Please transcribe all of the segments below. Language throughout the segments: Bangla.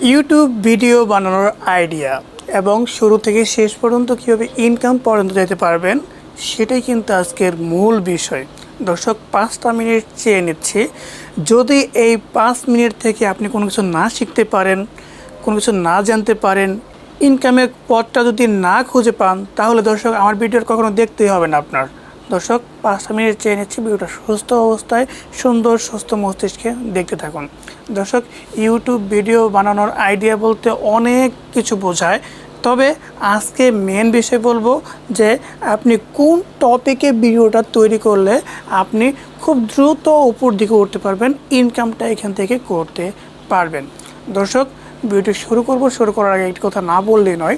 ইউটিউব ভিডিও বানানোর আইডিয়া এবং শুরু থেকে শেষ পর্যন্ত কীভাবে ইনকাম পর্যন্ত যেতে পারবেন, সেটাই কিন্তু আজকের মূল বিষয়। দর্শক, পাঁচটা মিনিট চেয়ে নিচ্ছি। যদি এই পাঁচ মিনিট থেকে আপনি কোনো কিছু না শিখতে পারেন, কোনো কিছু না জানতে পারেন ইনকামের পথটা যদি না খুঁজে পান, তাহলে দর্শক, আমার ভিডিওর কখনো দেখতেই হবে না আপনার। দর্শক পাঁচটা মিনিট চেয়ে নিচ্ছি ভিডিওটা সুস্থ অবস্থায়, সুন্দর, সুস্থ মস্তিষ্কে দেখতে থাকুন। দর্শক ইউটিউব ভিডিও বানানোর আইডিয়া বলতে অনেক কিছু বোঝায়, তবে আজকে মেন বিষয় বলব যে আপনি কোন টপিকে ভিডিওটা তৈরি করলে আপনি খুব দ্রুত উপর দিকে উঠতে পারবেন ইনকামটা এখান থেকে করতে পারবেন। দর্শক, ভিডিওটি শুরু করব, শুরু করার আগে একটি কথা না বললেই নয়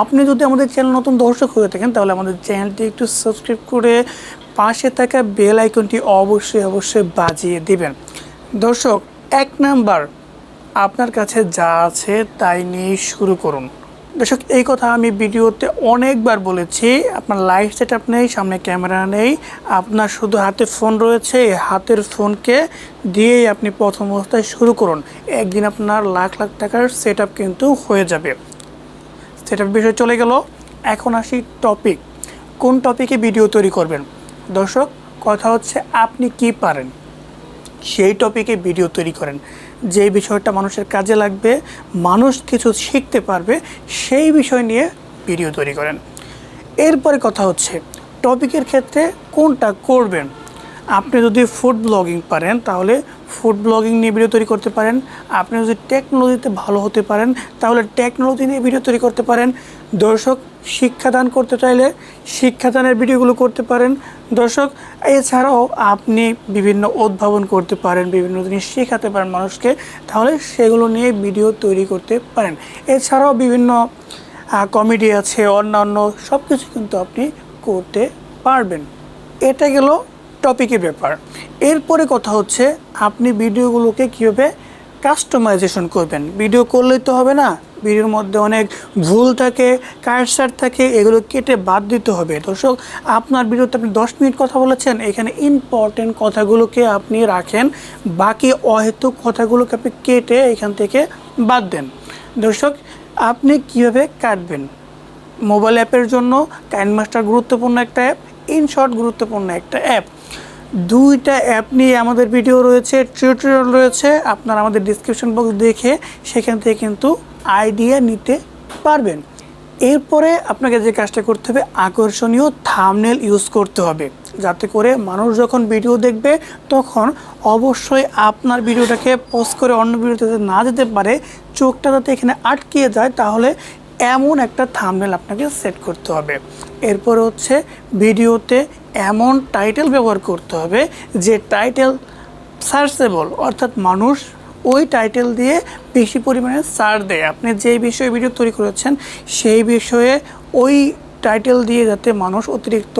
আপনি যদি আমাদের চ্যানেল নতুন দর্শক হয়ে থাকেন, তাহলে আমাদের চ্যানেলটি একটু সাবস্ক্রাইব করে পাশে থাকা বেল আইকনটি অবশ্যই অবশ্যই বাজিয়ে দিবেন। দর্শক, এক নাম্বার আপনার কাছে যা আছে তাই নিয়ে শুরু করুন। দর্শক, এই কথা আমি ভিডিওতে অনেকবার বলেছি, আপনার লাইফ সেট নেই, সামনে ক্যামেরা নেই, আপনার শুধু হাতে ফোন রয়েছে হাতের ফোনকে দিয়েই আপনি প্রথম অবস্থায় শুরু করুন। একদিন আপনার লাখ লাখ টাকার সেট কিন্তু হয়ে যাবে। সেটার বিষয় চলে গেল। এখন আসি টপিক কোন টপিকে ভিডিও তৈরি করবেন? দর্শক, কথা হচ্ছে আপনি কি পারেন? সেই টপিকে ভিডিও তৈরি করেন। যে বিষয়টা মানুষের কাজে লাগবে, মানুষ কিছু শিখতে পারবে, সেই বিষয় নিয়ে ভিডিও তৈরি করেন। এরপরে কথা হচ্ছে টপিকের ক্ষেত্রে কোনটা করবেন? আপনি যদি ফুড ব্লগিং পারেন, তাহলে ফুড ব্লগিং নিয়ে ভিডিও তৈরি করতে পারেন। আপনি যদি টেকনোলজিতে ভালো হতে পারেন, তাহলে টেকনোলজি নিয়ে ভিডিও তৈরি করতে পারেন। দর্শক, শিক্ষাদান করতে চাইলে শিক্ষাদানের ভিডিওগুলো করতে পারেন। দর্শক, এছাড়াও আপনি বিভিন্ন উদ্ভাবন করতে পারেন, বিভিন্ন জিনিস শেখাতে পারেন মানুষকে, তাহলে সেগুলো নিয়ে ভিডিও তৈরি করতে পারেন। এছাড়াও বিভিন্ন কমেডি আছে, অন্যান্য সব কিছু কিন্তু আপনি করতে পারবেন। এটা গেল টপিকের ব্যাপার। এরপরে কথা হচ্ছে, আপনি ভিডিওগুলোকে কীভাবে কাস্টমাইজেশন করবেন? ভিডিও করলেই তো হবে না, ভিডিওর মধ্যে অনেক ভুল থাকে কারসার থাকে, এগুলো কেটে বাদ দিতে হবে। দর্শক, আপনার ভিডিওতে আপনি দশ মিনিট কথা বলেছেন, এখানে ইম্পর্টেন্ট কথাগুলোকে আপনি রাখেন, বাকি অহেতুক কথাগুলোকে আপনি কেটে এখান থেকে বাদ দেন। দর্শক, আপনি কীভাবে কাটবেন? মোবাইল অ্যাপের জন্য কাইনমাস্টার গুরুত্বপূর্ণ একটা অ্যাপ ইনশর্ট গুরুত্বপূর্ণ একটা অ্যাপ দুইটা অ্যাপ নিয়ে আমাদের ভিডিও রয়েছে টিউটোরিয়াল রয়েছে। আপনারা আমাদের ডিসক্রিপশন বক্স দেখে সেখান থেকে কিন্তু আইডিয়া নিতে পারবেন। এরপরে আপনাকে যে কাজটা করতে হবে, আকর্ষণীয় থামনেল ইউজ করতে হবে। যাতে করে মানুষ যখন ভিডিও দেখবে, তখন অবশ্যই আপনার ভিডিওটাকে পোস্ট করে অন্য ভিডিওতে না যেতে পারে, চোখটা যাতে এখানে আটকিয়ে যায়, তাহলে এমন একটা থামনেল আপনাকে সেট করতে হবে। এরপর হচ্ছে ভিডিওতে এমন টাইটেল ব্যবহার করতে হবে যে টাইটেল সার্চেবল অর্থাৎ মানুষ ওই টাইটেল দিয়ে বেশি পরিমাণে সার্চ দেয়। আপনি যেই বিষয়ে ভিডিও তৈরি করেছেন, সেই বিষয়ে ওই টাইটেল দিয়ে যাতে মানুষ অতিরিক্ত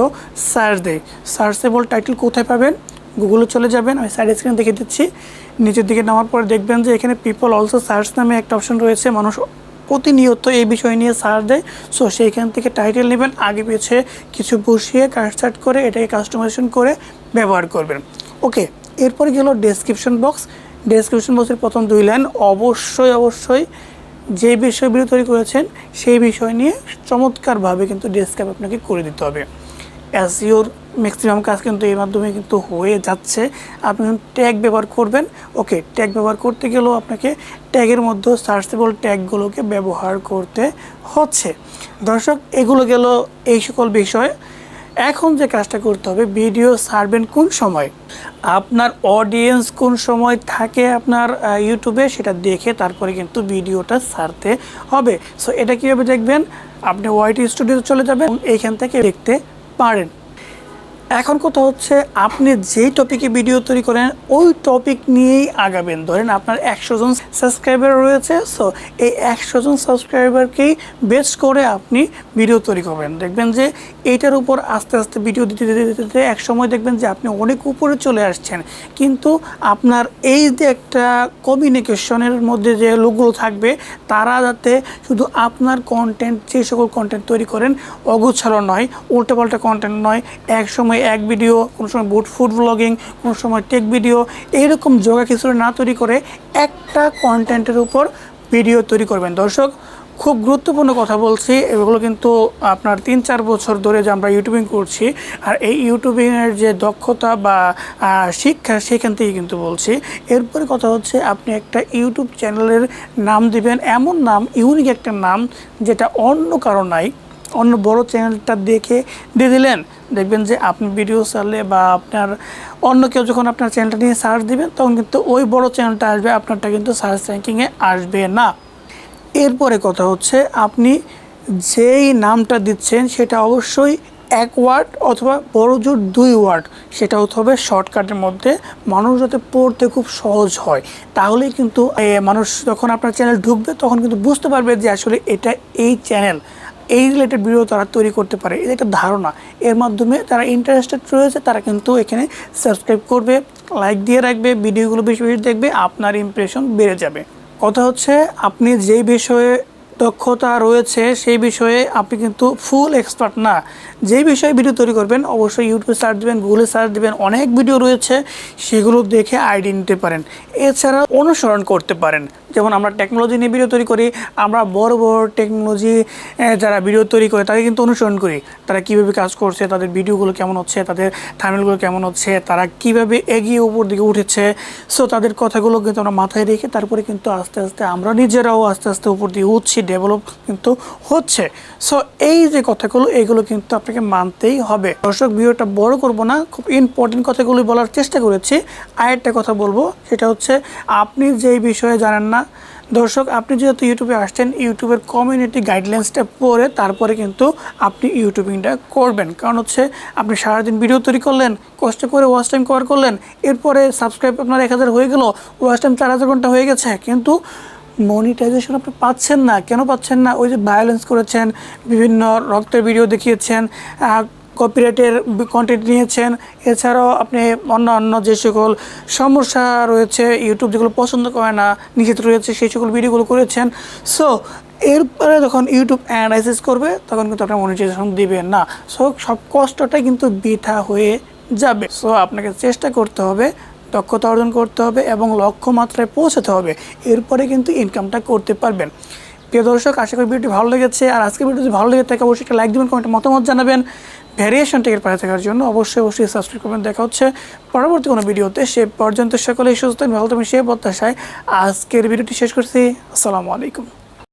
সার্চ দেয়। সার্চেবল টাইটেল কোথায় পাবেন? গুগলে চলে যাবেন, আমি সাইড স্ক্রিন দেখে দিচ্ছি। নিচের দিকে নামার পরে দেখবেন যে এখানে পিপল অলসো সার্চ নামে একটা অপশন রয়েছে, মানুষ প্রতিনিয়ত এই বিষয় নিয়ে সার দেয়। সো সেইখান থেকে টাইটেল নেবেন, আগে পিছিয়ে কিছু বসিয়ে কাস্টার্ট করে এটাকে কাস্টমাইজেশন করে ব্যবহার করবেন। ওকে এরপরে গেল ডেসক্রিপশন বক্স ডেসক্রিপশন বক্সের প্রথম দুই লাইন অবশ্যই অবশ্যই যে বিষয়গুলো তৈরি করেছেন, সেই বিষয় নিয়ে চমৎকারভাবে কিন্তু ডেসক্রাইব আপনাকে করে দিতে হবে। অ্যাসিওর ম্যাক্সিমাম কাজ কিন্তু এর মাধ্যমে কিন্তু হয়ে যাচ্ছে। আপনি ট্যাগ ব্যবহার করবেন ওকে ট্যাগ ব্যবহার করতে গেলেও আপনাকে ট্যাগের মধ্যে সার্চেবল ট্যাগগুলোকে ব্যবহার করতে হচ্ছে। দর্শক, এগুলো গেল এই সকল বিষয়। এখন যে কাজটা করতে হবে ভিডিও ছাড়বেন কোন সময়? আপনার অডিয়েন্স কোন সময় থাকে আপনার ইউটিউবে সেটা দেখে তারপরে কিন্তু ভিডিওটা সারতে হবে। সো এটা কীভাবে দেখবেন? আপনি ওয়াইটি স্টুডিওতে চলে যাবেন। এইখান থেকে দেখতে পারেন এখন কথা হচ্ছে, আপনি যেই টপিকে ভিডিও তৈরি করেন, ওই টপিক নিয়েই আগাবেন। ধরেন আপনার একশো জন সাবস্ক্রাইবার রয়েছে সো এই একশো জন সাবস্ক্রাইবারকেই বেস করে আপনি ভিডিও তৈরি করবেন। দেখবেন যে এইটার উপর আস্তে আস্তে ভিডিও দিতে দিতে দিতে দিতে এক সময় দেখবেন যে আপনি অনেক উপরে চলে আসছেন। কিন্তু আপনার এই যে একটা কমিউনিকেশনের মধ্যে যে লোকগুলো থাকবে, তারা যাতে শুধু আপনার কন্টেন্ট যে সকল কন্টেন্ট তৈরি করেন, অগোছালো নয়, উল্টোপাল্টা কন্টেন্ট নয় এক সময় এক ভিডিও কোনো সময় বুট ফুড ব্লগিং কোনো সময় টেক ভিডিও এইরকম যোগা কিছু না তৈরি করে একটা কন্টেন্টের উপর ভিডিও তৈরি করবেন। দর্শক, খুব গুরুত্বপূর্ণ কথা বলছি, এগুলো কিন্তু আপনার তিন চার বছর ধরে যে আমরা ইউটিউবিং করছি, আর এই ইউটিউবিংয়ের যে দক্ষতা বা শিক্ষা সেখান থেকে কিন্তু বলছি। এরপরে কথা হচ্ছে, আপনি একটা ইউটিউব চ্যানেলের নাম দিবেন, এমন নাম ইউনিক একটা নাম, যেটা অন্য কারও নাই অন্য বড় চ্যানেলটা দেখে দিয়ে দিলেন। দেখবেন যে আপনি ভিডিও চালে বা আপনার অন্য কেউ যখন আপনার চ্যানেলটা নিয়ে সার্চ দিবেন, তখন কিন্তু ওই বড় চ্যানেলটা আসবে, আপনারটা কিন্তু সার্চ র্যাঙ্কিংয়ে আসবে না। এরপরে কথা হচ্ছে, আপনি যেই নামটা দিচ্ছেন, সেটা অবশ্যই এক ওয়ার্ড অথবা বড় জোর দুই ওয়ার্ড সেটা হতে হবে শর্টকাটের মধ্যে। মানুষ যাতে পড়তে খুব সহজ হয়, তাহলেই কিন্তু মানুষ যখন আপনার চ্যানেল ঢুকবে, তখন কিন্তু বুঝতে পারবে যে আসলে এটা এই চ্যানেল এই রিলেটেড ভিডিও তারা তৈরি করতে পারে। এটা একটা ধারণা। এর মাধ্যমে তারা ইন্টারেস্টেড রয়েছে, তারা কিন্তু এখানে সাবস্ক্রাইব করবে লাইক দিয়ে রাখবে ভিডিওগুলো বেশি বেশি দেখবে, আপনার ইমপ্রেশন বেড়ে যাবে। কথা হচ্ছে, আপনি যেই বিষয়ে দক্ষতা রয়েছে, সেই বিষয়ে আপনি কিন্তু ফুল এক্সপার্ট না। যেই বিষয়ে ভিডিও তৈরি করবেন, অবশ্যই ইউটিউবে সার্চ দেবেন গুগলে সার্চ দেবেন, অনেক ভিডিও রয়েছে, সেগুলো দেখে আইডিয়া নিতে পারেন এছাড়া অনুসরণ করতে পারেন। যেমন আমরা টেকনোলজি নিয়ে ভিডিও তৈরি করি, আমরা বড় বড় টেকনোলজি যারা ভিডিও তৈরি করে, তাদের কিন্তু অনুসরণ করি। তারা কীভাবে কাজ করছে, তাদের ভিডিওগুলো কেমন হচ্ছে, তাদের থামেলগুলো কেমন হচ্ছে, তারা কীভাবে এগিয়ে উপর দিকে উঠেছে। সো তাদের কথাগুলো কিন্তু আমরা মাথায় রেখে তারপরে কিন্তু আস্তে আস্তে আমরা নিজেরাও আস্তে আস্তে উপর দিয়ে উঠছি ডেভেলপ কিন্তু হচ্ছে। সো এই যে কথাগুলো এইগুলো কিন্তু আপনাকে মানতেই হবে। দর্শক ভিডিওটা বড় করব না, খুব ইম্পর্টেন্ট কথাগুলো বলার চেষ্টা করেছি। আরেকটা কথা বলব, সেটা হচ্ছে আপনি যেই বিষয়ে জানেন না দর্শক, আপনি যেহেতু ইউটিউবে আসছেন, ইউটিউবের কমিউনিটি গাইডলাইন্সটা পড়ে তারপরে কিন্তু আপনি ইউটিউবিংটা করবেন। কারণ হচ্ছে, আপনি সারাদিন ভিডিও তৈরি করলেন, কষ্ট করে ওয়াচ টাইম কভার করলেন, এরপরে সাবস্ক্রাইব আপনার এক হাজার হয়ে গেল ওয়াচ টাইম চার হাজার ঘণ্টা হয়ে গেছে। কিন্তু মনিটাইজেশন আপনি পাচ্ছেন না। কেন পাচ্ছেন না? ওই যে ভায়োলেন্স করেছেন, বিভিন্ন রক্তের ভিডিও দেখিয়েছেন কপিরাইটের কন্টেন্ট নিয়েছেন। এছাড়াও আপনি অন্য অন্য যে সকল সমস্যা রয়েছে ইউটিউব যেগুলো পছন্দ করে না নিষেধ রয়েছে, সেই সকল ভিডিওগুলো করেছেন। সো এরপরে যখন ইউটিউব অ্যানালাইসিস করবে, তখন কিন্তু আপনার মনিটাইজেশন দিবে না। সো সব কষ্টটাই কিন্তু বৃথা হয়ে যাবে। সো আপনাকে চেষ্টা করতে হবে, দক্ষতা অর্জন করতে হবে এবং লক্ষ্যমাত্রায় পৌঁছাতে হবে। এরপরে কিন্তু ইনকামটা করতে পারবেন। প্রিয় দর্শক, আশা করি ভিডিওটি ভালো লেগেছে। আর আজকের ভিডিও যদি ভালো লেগে থাকে, অবশ্যই একটা লাইক দেবেন কমেন্টে মতামত জানাবেন। ভ্যারিয়েশন টেকের পাশে থাকার জন্য অবশ্যই অবশ্যই সাবস্ক্রাইব করবেন। দেখা হচ্ছে পরবর্তী কোনো ভিডিওতে। সে পর্যন্ত সকলেই সুস্থ ভালো থাকবেন, সে প্রত্যাশায় আজকের ভিডিওটি শেষ করছি। আসসালামু আলাইকুম।